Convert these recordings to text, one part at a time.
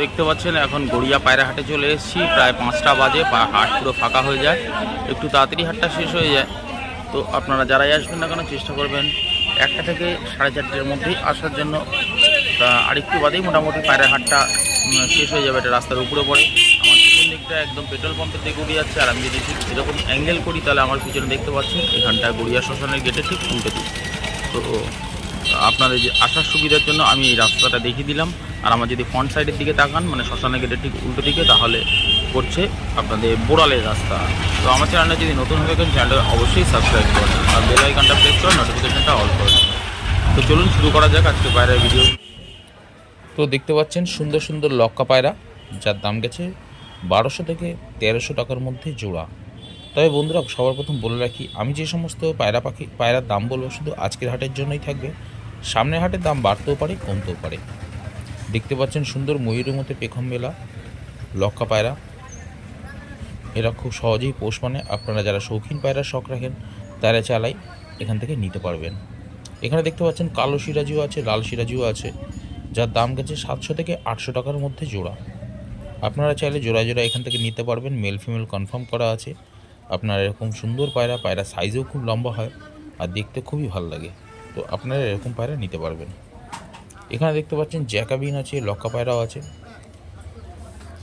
দেখতে পাচ্ছেন, এখন গড়িয়া পায়রা হাটে চলে এসেছি। প্রায় পাঁচটা বাজে হাট পুরো ফাঁকা হয়ে যায়। একটু তাড়াতাড়ি হাটটা শেষ হয়ে যায়। তো আপনারা যারাই আসবেন না কেন, চেষ্টা করবেন একটা থেকে সাড়ে চারটের মধ্যেই আসার জন্য। আরেকটু বাদেই মোটামুটি পায়রা হাটটা শেষ হয়ে যাবে, এটা রাস্তার উপরে পড়ে। আমার পিছন দিকটা একদম পেট্রোল পাম্পের দিকে গড়িয়ে যাচ্ছে, আর আমি যদি ঠিক এরকম অ্যাঙ্গেল করি, তাহলে আমার পিছনে দেখতে পাচ্ছেন এখানটা গড়িয়া শ্মশানের গেটে ঠিক উল্টে দিই তো আপনাদের যে আসার সুবিধার জন্য আমি এই রাস্তাটা দেখিয়ে দিলাম। আর আমার যদি ফ্রন্ট সাইডের দিকে তাকান মানে শ্মশানের গেটের ঠিক উল্টো দিকে, তাহলে পড়ছে আপনাদের বোড়ালের রাস্তা। তো আমার চ্যানেলটা যদি নতুন হয়ে থাকেন চ্যানেলটা অবশ্যই সাবস্ক্রাইব করুন। আর বেল আইকনটা প্রেস করে নোটিফিকেশনটা অল করুন। তো চলুন শুরু করা যাক আজকে পায়রার ভিডিও তো দেখতে পাচ্ছেন সুন্দর সুন্দর লক্কা পায়রা, যার দাম গেছে বারোশো থেকে তেরোশো টাকার মধ্যে জোড়া। তবে বন্ধুরা, সবার প্রথম বলে রাখি, আমি যে সমস্ত পায়রা পাখি, পায়রার দাম বলব, শুধু আজকের হাটের জন্যই থাকবে। সামনের হাটের দাম বাড়তেও পারে, কমতেও পারে। দেখতে পাচ্ছেন সুন্দর ময়ূরের মধ্যে পেখম মেলা লক্কা পায়রা। এরা খুব সহজেই পোষ মানে। আপনারা যারা শৌখিন পায়রার শখ রাখেন, তারা চালাই এখান থেকে নিতে পারবেন। এখানে দেখতে পাচ্ছেন কালো সিরাজিও আছে, লাল সিরাজিও আছে, যার দাম গেছে সাতশো থেকে আটশো টাকার মধ্যে জোড়া। আপনারা চাইলে জোড়া জোড়া এখান থেকে নিতে পারবেন। মেল ফিমেল কনফার্ম করা আছে। আপনার এরকম সুন্দর পায়রা পায়রা সাইজেও খুব লম্বা হয়, আর দেখতে খুবই ভালো লাগে। তো আপনারা এরকম পায়রা নিতে পারবেন। এখানে দেখতে পাচ্ছেন জ্যাকাবিন আছে, লক্কা পায়রাও আছে।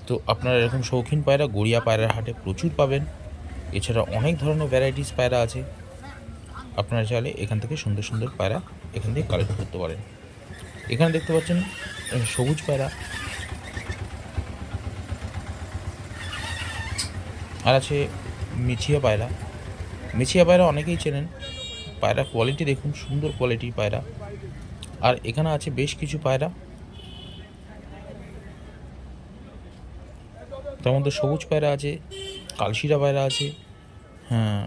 তো আপনারা এরকম শৌখিন পায়রা, গড়িয়া পায়রার হাটে প্রচুর পাবেন। এছাড়া অনেক ধরনের ভ্যারাইটিস পায়রা আছে। আপনারা চাইলে এখান থেকে সুন্দর সুন্দর পায়রা এখান থেকে কালেক্ট করতে পারেন। এখানে দেখতে পাচ্ছেন সবুজ পায়রা। আর আছে মিছিয়া পায়রা। মিছিয়া পায়রা অনেকেই চেনেন পায়রা কোয়ালিটি দেখুন, সুন্দর কোয়ালিটির পায়রা। আর এখানে আছে বেশ কিছু পায়রা। তার মধ্যে সবুজ পায়রা আছে, কালশিরা পায়রা আছে হ্যাঁ।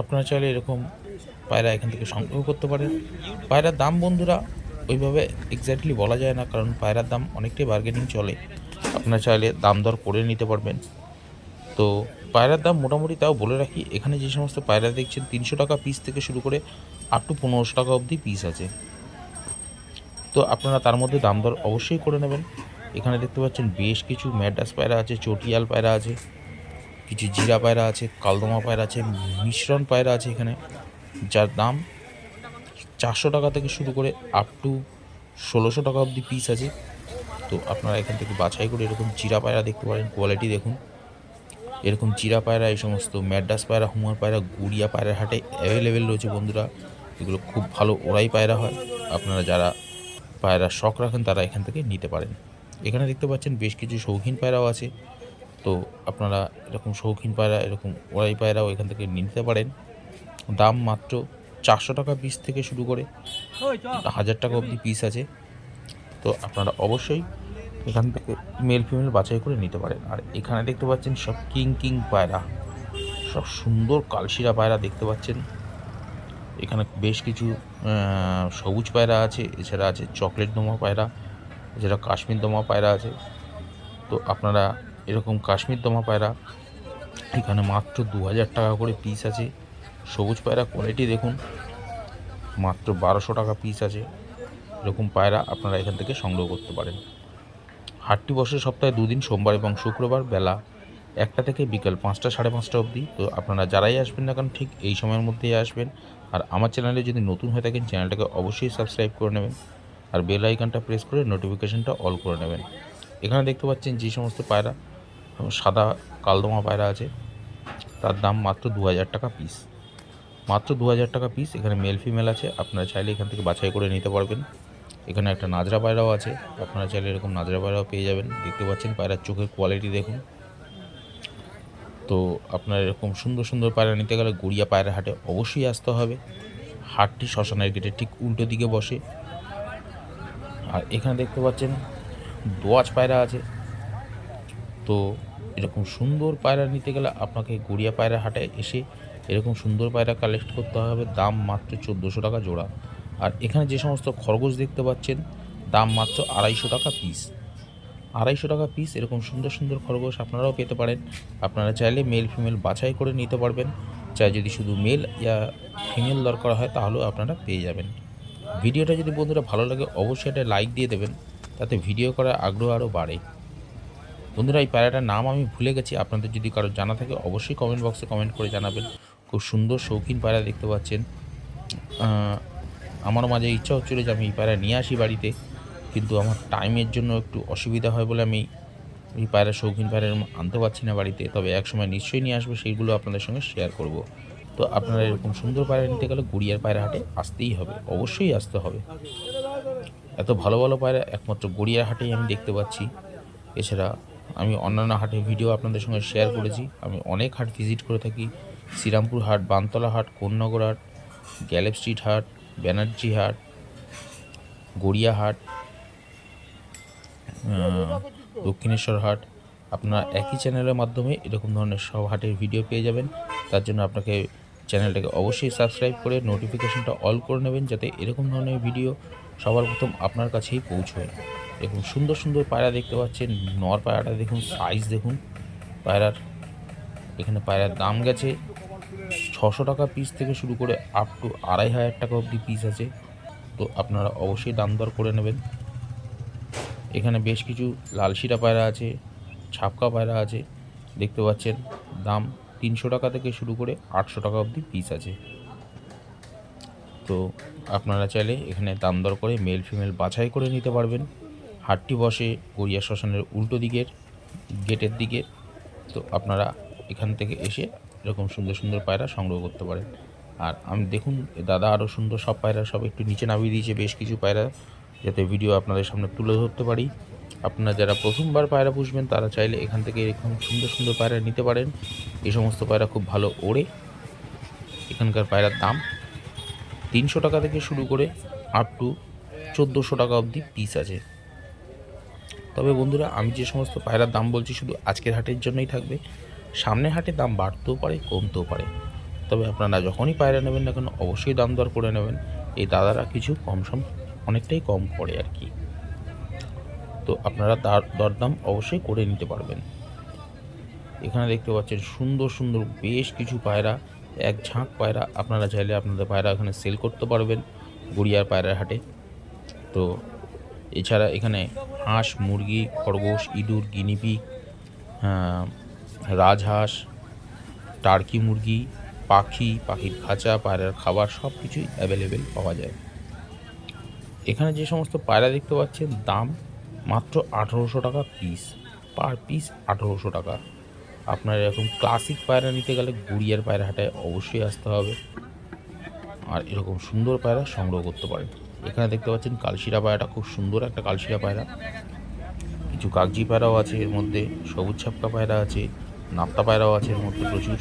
আপনারা চাইলে এরকম পায়রা এখান থেকে সংগ্রহ করতে পারেন। পায়রার দাম বন্ধুরা, ওইভাবে এক্স্যাক্টলি বলা যায় না, কারণ পায়রার দাম অনেকটাই বার্গেনিং চলে। আপনারা চাইলে দাম দর করে নিতে পারবেন। তো পায়রার দাম মোটামুটি তাও বলে রাখি, এখানে যে সমস্ত পায়রা দেখছেন, তিনশো টাকা পিস থেকে শুরু করে আপ টু পনেরোশো টাকা অবধি পিস আছে। তো আপনারা তার মধ্যে দাম দর অবশ্যই করে নেবেন। এখানে দেখতে পাচ্ছেন বেশ কিছু ম্যাডাস পায়রা আছে, চটিয়াল পায়রা আছে, কিছু জিরা পায়রা আছে, কালদমা পায়রা আছে, মিশ্রণ পায়রা আছে এখানে, যার দাম চারশো টাকা থেকে শুরু করে আপ টু ষোলোশো টাকা অবধি পিস আছে। তো আপনারা এখান থেকে বাছাই করে এরকম চিরা পায়রা দেখতে পারেন কোয়ালিটি দেখুন। এরকম চিরা পায়রা এই সমস্ত ম্যাডাস পায়রা হুমার পায়রা গুড়িয়া পায়রার হাটে অ্যাভেলেবেল রয়েছে বন্ধুরা। এগুলো খুব ভালো ওরাই পায়রা হয়। আপনারা যারা পায়রা শখ রাখেন তারা এখান থেকে নিতে পারেন। এখানে দেখতে পাচ্ছেন বেশ কিছু শৌখিন পায়রাও আছে। তো আপনারা এরকম শৌখিন পায়রা এরকম ওরাই পায়রাও এখান থেকে নিতে পারেন। দাম মাত্র চারশো টাকা পিস থেকে শুরু করে হাজার টাকা অবধি পিস আছে। তো আপনারা অবশ্যই এখান থেকে মেল ফিমেল বাছাই করে নিতে পারেন। আর এখানে দেখতে পাচ্ছেন সব কিং কিং পায়রা। সব সুন্দর কালশিরা পায়রা দেখতে পাচ্ছেন। এখানে বেশ কিছু সবুজ পায়রা আছে, এছাড়া আছে চকলেট দমা পায়রা, এছাড়া কাশ্মীর দমা পায়রা আছে। তো আপনারা এরকম কাশ্মীর দমা পায়রা, এখানে মাত্র দু হাজার টাকা করে পিস আছে। সবুজ পায়রা কোয়ালিটি দেখুন, মাত্র বারোশো টাকা পিস আছে। এরকম পায়রা আপনারা এখান থেকে সংগ্রহ করতে পারেন। হাটটি বসে সপ্তাহে দুদিন, সোমবার এবং শুক্রবার বেলা একটা থেকে বিকাল পাঁচটা, সাড়ে পাঁচটা অবধি। তো আপনারা যারাই আসবেন না কেন, ঠিক এই সময়ের মধ্যেই আসবেন। আর আমার চ্যানেলে যদি নতুন হয়ে থাকেন, চ্যানেলটাকে অবশ্যই সাবস্ক্রাইব করে নেবেন আর বেল আইকনটা প্রেস করে নোটিফিকেশানটা অল করে নেবেন। এখানে দেখতে পাচ্ছেন যে সমস্ত পায়রা সাদা কালদমা পায়রা আছে। তার দাম মাত্র দু হাজার টাকা পিস। মাত্র দু হাজার টাকা পিস, এখানে মেল ফিমেল আছে। আপনারা চাইলে এখান থেকে বাছাই করে নিতে পারবেন। এখানে একটা নাজরা পায়রাও আছে, আপনারা চাইলে এরকম নাজরা পায়রাও পেয়ে যাবেন, দেখতে পাচ্ছেন পায়রার চোখের কোয়ালিটি দেখুন। তো আপনার এরকম সুন্দর সুন্দর পায়রা নিতে গেলে গড়িয়া পায়রা হাটে অবশ্যই আসতে হবে। হাটটি শ্মশানের গেটে ঠিক উল্টো দিকে বসে। আর এখানে দেখতে পাচ্ছেন দোয়াজ পায়রা আছে। তো এরকম সুন্দর পায়রা নিতে গেলে আপনাকে গড়িয়া পায়রা হাটে এসে এরকম সুন্দর পায়রা কালেক্ট করতে হবে। দাম মাত্র চোদ্দোশো টাকা জোড়া। আর এখানে যে সমস্ত খরগোশ দেখতে পাচ্ছেন, দাম মাত্র আড়াইশো টাকা পিস আড়াইশো টাকা পিস এরকম সুন্দর সুন্দর খরগোশ আপনারাও পেতে পারেন। আপনারা চাইলে মেল ফিমেল বাছাই করে নিতে পারবেন। চাই যদি শুধু মেল ইয়া ফিমেল দরকার হয়, তাহলেও আপনারা পেয়ে যাবেন। ভিডিওটা যদি বন্ধুরা ভালো লাগে, অবশ্যই একটা লাইক দিয়ে দেবেন। তাতে ভিডিও করার আগ্রহ আরও বাড়ে। বন্ধুরা, এই পায়রাটার নাম আমি ভুলে গেছি। আপনাদের যদি কারও জানা থাকে, অবশ্যই কমেন্ট বক্সে কমেন্ট করে জানাবেন। খুব সুন্দর শৌখিন পায়রা দেখতে পাচ্ছেন। আমার মাঝে ইচ্ছা হচ্ছিল যে আমি এই পায়রা নিয়ে আসি বাড়িতে, কিন্তু আমার টাইমের জন্য একটু অসুবিধা হয় বলে আমি এই পায়রা শৌখিন পায়রা আনতে পারছি না বাড়িতে। তবে এক সময় নিশ্চয়ই নিয়ে আসব, সেইগুলো আপনাদের সঙ্গে শেয়ার করব। তো আপনারা এরকম সুন্দর পায়রা নিতে গেলে গুড়িয়ার পায়রা হাটে আসতেই হবে, অবশ্যই আসতে হবে। এত ভালো ভালো পায়রা, একমাত্র গড়িয়ার হাটেই আমি দেখতে পাচ্ছি। এছাড়া আমি অন্যান্য হাটে ভিডিও আপনাদের সঙ্গে শেয়ার করেছি। আমি অনেক হাট ভিজিট করে থাকি। শ্রীরামপুর হাট, বানতলা হাট, কোন্নগর হাট, গ্যালেপ স্ট্রিট হাট ব্যানার্জি হাট, গড়িয়া হাট দক্ষিণেশ্বর হাট। আপনারা একই চ্যানেলের মাধ্যমে এরকম ধরনের সব হাটের ভিডিও পেয়ে যাবেন। তার জন্য আপনাকে চ্যানেলটাকে অবশ্যই সাবস্ক্রাইব করে নোটিফিকেশনটা অল করে নেবেন যাতে এরকম ধরনের ভিডিও সবার প্রথম আপনার কাছেই পৌঁছয়। দেখুন, সুন্দর সুন্দর পায়রা দেখতে পাচ্ছেন। নর পায়রাটা দেখুন সাইজ দেখুন। পায়রার এখানে পায়রার দাম গেছে। ছশো টাকা পিস থেকে শুরু করে আপ টু আড়াই হাজার টাকা অবধি পিস আছে। তো আপনারা অবশ্যই দাম দর করে নেবেন। এখানে বেশ কিছু লালশিরা পায়রা আছে, ছাপকা পায়রা আছে। দেখতে পাচ্ছেন, দাম তিনশো টাকা থেকে শুরু করে আটশো টাকা অবধি পিস আছে। তো আপনারা চাইলে এখানে দাম দর করে মেল ফিমেল বাছাই করে নিতে পারবেন। হাটটি বসে গড়িয়া শ্মশানের উল্টো দিকের, গেটের দিকে। তো আপনারা এখান থেকে এসে এরকম সুন্দর সুন্দর পায়রা সংগ্রহ করতে পারেন আর আমি দেখুন দাদা আরও সুন্দর সব পায়রা সব একটু নিচে নামিয়ে দিয়েছে, বেশ কিছু পায়রা, যাতে ভিডিও আপনাদের সামনে তুলে ধরতে পারি। আপনারা যারা প্রথমবার পায়রা পুষবেন, তারা চাইলে এখান থেকে এরকম সুন্দর সুন্দর পায়রা নিতে পারেন। এই সমস্ত পায়রা খুব ভালো ওড়ে। এখানকার পায়রার দাম তিনশো টাকা থেকে শুরু করে আপ টু চোদ্দোশো টাকা অবধি পিস আছে। তবে বন্ধুরা, আমি যে সমস্ত পায়রার দাম বলছি, শুধু আজকের হাটের জন্যই থাকবে। সামনের হাটে দাম বাড়তেও পারে, কমতেও পারে। তবে আপনারা যখনই পায়রা নেবেন না কেন, অবশ্যই দাম দর করে নেবেন। এই দাদারা কিছু কম সম, অনেকটাই কম করে আর কি। তো আপনারা তার দরদাম অবশ্যই করে নিতে পারবেন। এখানে দেখতে পাচ্ছেন সুন্দর সুন্দর বেশ কিছু পায়রা, এক ঝাঁক পায়রা। আপনারা চাইলে আপনাদের পায়রা এখানে সেল করতে পারবেন গুড়িয়ার পায়রার হাটে। তো এছাড়া এখানে হাঁস, মুরগি, খরগোশ, ইঁদুর গিনিপি রাজহাঁস, টার্কি মুরগি, পাখি, পাখির খাঁচা, পায়রার খাবার সব কিছুই অ্যাভেলেবেল পাওয়া যায়। এখানে যে সমস্ত পায়রা দেখতে পাচ্ছেন, দাম মাত্র আঠেরোশো টাকা পিস পার পিস আঠেরোশো টাকা। আপনার এরকম ক্লাসিক পায়রা নিতে গেলে গুড়িয়ার পায়রা হাটায় অবশ্যই আসতে হবে। আর এরকম সুন্দর পায়রা সংগ্রহ করতে পারেন। এখানে দেখতে পাচ্ছেন কালশিরা পায়রাটা খুব সুন্দর একটা কালশিরা পায়রা। কিছু কাগজি পায়রাও আছে এর মধ্যে, সবুজ ছাপকা পায়রা আছে নাপ্তা পায়রাও আছে এর মধ্যে প্রচুর।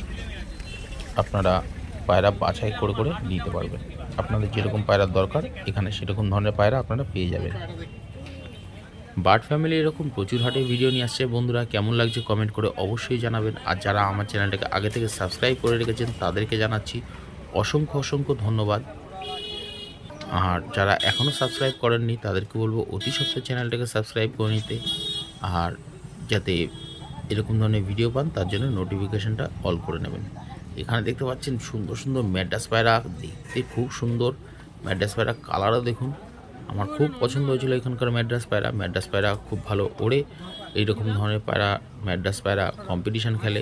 আপনারা পায়রা বাছাই করে করে নিতে পারবেন। আপনাদের যেরকম পায়রার দরকার, এখানে সেরকম ধরনের পায়রা আপনারা পেয়ে যাবেন। বার্ড ফ্যামিলি এরকম প্রচুর হাটে ভিডিও নিয়ে আসছে। বন্ধুরা, কেমন লাগছে কমেন্ট করে অবশ্যই জানাবেন। আর যারা আমার চ্যানেলটাকে আগে থেকে সাবস্ক্রাইব করে রেখেছেন, তাদেরকে জানাচ্ছি অসংখ্য অসংখ্য ধন্যবাদ। আর যারা এখনও সাবস্ক্রাইব করেননি, তাদেরকে বলব অতি সত্ত্বর চ্যানেলটাকে সাবস্ক্রাইব করে নিতে। আর যাতে এরকম ধরনের ভিডিও পান, তার জন্য নোটিফিকেশনটা অল করে নেবেন। এখানে দেখতে পাচ্ছেন সুন্দর সুন্দর ম্যাডাস পায়রা, দেখতে খুব সুন্দর। ম্যাডাস পায়রা কালারও দেখুন, আমার খুব পছন্দ হয়েছিল এখানকার ম্যাড্রাস পায়রা। ম্যাড্রাস পায়রা খুব ভালো ওড়ে, এইরকম ধরনের পায়রা ম্যাড্রাস পায়রা কম্পিটিশান খেলে।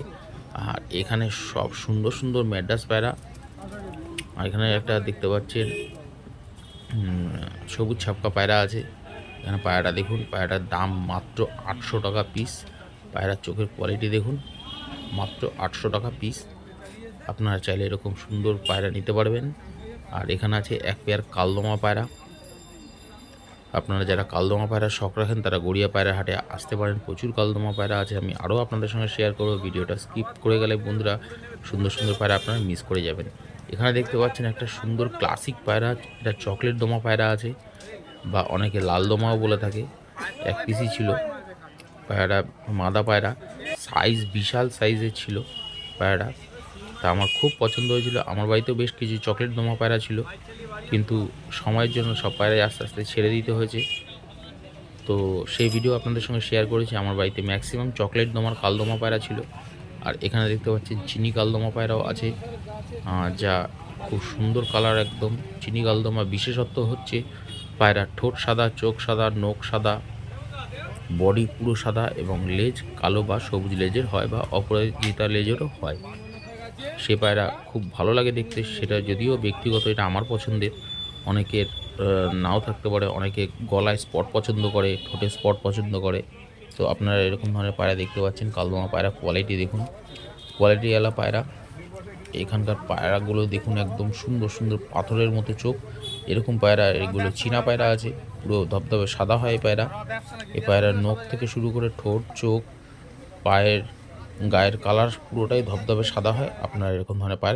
আর এখানে সব সুন্দর সুন্দর ম্যাড্রাস পায়রা। আর এখানে একটা দেখতে পাচ্ছেন সবুজ ছাপকা পায়রা আছে। এখানে পায়রাটা দেখুন, পায়রাটার দাম মাত্র আটশো টাকা পিস পায়রার চোখের কোয়ালিটি দেখুন। মাত্র আটশো টাকা পিস আপনারা চাইলে এরকম সুন্দর পায়রা নিতে পারবেন। আর এখানে আছে এক পেয়ার কালদমা পায়রা। আপনারা যারা কালদমা পায়রা শখ রাখেন, তারা গড়িয়া পায়রা হাটে আসতে পারেন। প্রচুর কালদমা পায়রা আছে। আমি আরও আপনাদের সঙ্গে শেয়ার করব। ভিডিওটা স্কিপ করে গেলে বন্ধুরা সুন্দর সুন্দর পায়রা আপনারা মিস করে যাবেন। এখানে দেখতে পাচ্ছেন একটা সুন্দর ক্লাসিক পায়রা। এটা চকলেট দমা পায়রা আছে। বা অনেকে লাল দমাও বলে থাকে। এক পিসই ছিল। পায়রাটা মাদা পায়রা সাইজ বিশাল সাইজের ছিল পায়রা। তা আমার খুব পছন্দ হয়েছিল। আমার বাড়িতেও বেশ কিছু চকলেট দমা পায়রা ছিল। কিন্তু সময়ের জন্য সব পায়রাই আস্তে আস্তে ছেড়ে দিতে হয়েছে। তো সেই ভিডিও আপনাদের সঙ্গে শেয়ার করেছি। আমার বাড়িতে ম্যাক্সিমাম চকলেট দমার কালদমা পায়রা ছিল। আর এখানে দেখতে পাচ্ছেন চিনি কালদমা পায়রাও আছে। যা খুব সুন্দর কালার একদম। চিনি কালদমা বিশেষত্ব হচ্ছে পায়রার ঠোঁট সাদা, চোখ সাদা নোক সাদা। বডি পুরো সাদা এবং লেজ কালো বা সবুজ লেজের হয় বা অপরাজিতা লেজেরও হয়। সে পায়রা খুব ভালো লাগে দেখতে, সেটা যদিও ব্যক্তিগত এটা আমার পছন্দের। অনেকের নাও থাকতে পারে, অনেকে গলায় স্পট পছন্দ করে, ঠোঁটে স্পট পছন্দ করে। তো আপনারা এরকম ধরনের পায়রা দেখতে পাচ্ছেন। কালদমা পায়রা কোয়ালিটি দেখুন। কোয়ালিটিওয়ালা পায়রা। এখানকার পায়রাগুলো দেখুন, একদম সুন্দর সুন্দর পাথরের মতো চোখ। এরকম পায়রা, এগুলো চীনা পায়রা আছে, পুরো ধবধবে সাদা হয় পায়রা। এই পায়রার নখ থেকে শুরু করে ঠোঁট, চোখ, পায়ের গায়ের কালার পুরোটাই ধবধবে সাদা হয়। আপনারা এরকম ধরনের পায়রা